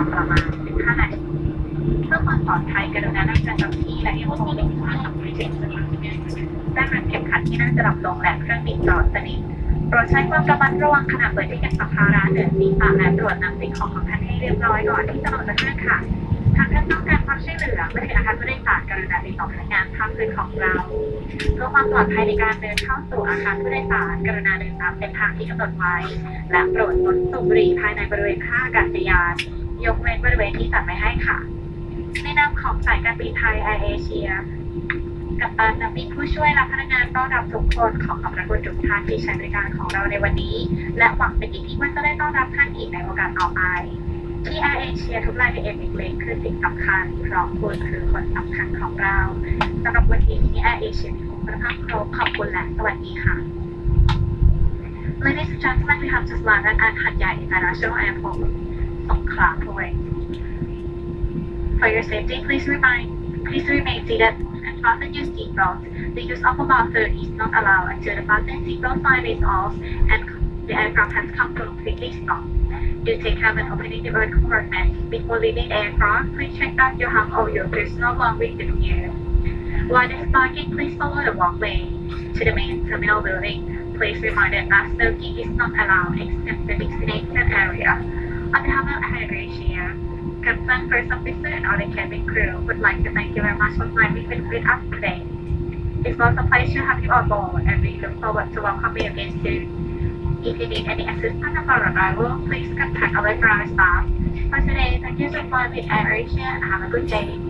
สดเป็นเวลาประมาณ 15 นาทีเพื่อความปลอดภัยกรุณานั่งประจำที่และยังคงมีความสำคัญที่สุดด้านรัดเข็มขัดที่นั่งจะดับลงและเครื่องบินจอดสนิทโปรดใช้ความระมัดระวังขณะเปิดที่เก็บสัมภาระเดินศีรษะและตรวจนำสิ่งของของท่านให้เรียบร้อยก่อนที่จะลงจากเครื่องค่ะหากท่านต้องการความช่วยเหลือเมื่อถึงอาคารผู้โดยสารกรุณาติดต่อพนักงานภาคพื้นของเราเพื่อความปลอดภัยในการเดินเข้าสู่อาคารผู้โดยสารกรุณาเดินตามเส้นทางที่กำหนดไว้ และโปรดงดสูบบุหรี่ภายในบริเวณท่าอากาศยาน ยกเว้นบริเวณที่จัดไว้ให้ค่ะ ในนามของสายการบินไทยแอร์เอเชียกับตันนักบินผู้ช่วยและพนักงานต้อนรับทุกคนขอขอบพระคุณทุกท่านที่ใช้บริการของเราในวันนี้ และหวังเป็นอย่างยิ่งว่าจะได้ต้อนรับท่านอีกในโอกาสต่อไป ที่แอร์เอเชียทุกรายละเอียดเล็กๆคือสิ่งสำคัญเพราะคุณคือคนสำคัญของเราสำหรับวันนี้ที่แอร์เอเชียมีคุณภาพครบขอบคุณและสวัสดีค่ะ Ladies and gentlemen, we have just landed at Hat Yai International Airport, For your safety, please remind, please remain seated and fasten your seatbelt. The use of mobile phone is not allowed until the fasten seatbelt sign is off and the aircraft has come to a completely stop. Do take care when opening the door compartment. Before leaving the aircraft, please check that you have all your personal belongings with you. While disembarking, please follow the walkway to the main terminal building. Please remember that smoking is not allowed except the designated area. On behalf of Air Asia, Captain First Officer and all the cabin crew would like to thank you very much for flying with, us today. It was a pleasure to have you on board and we look forward to welcoming you again soon. If you need any assistance upon arrival, please contact our ground staff. For today, thank you for flying with Air Asia and have a good day.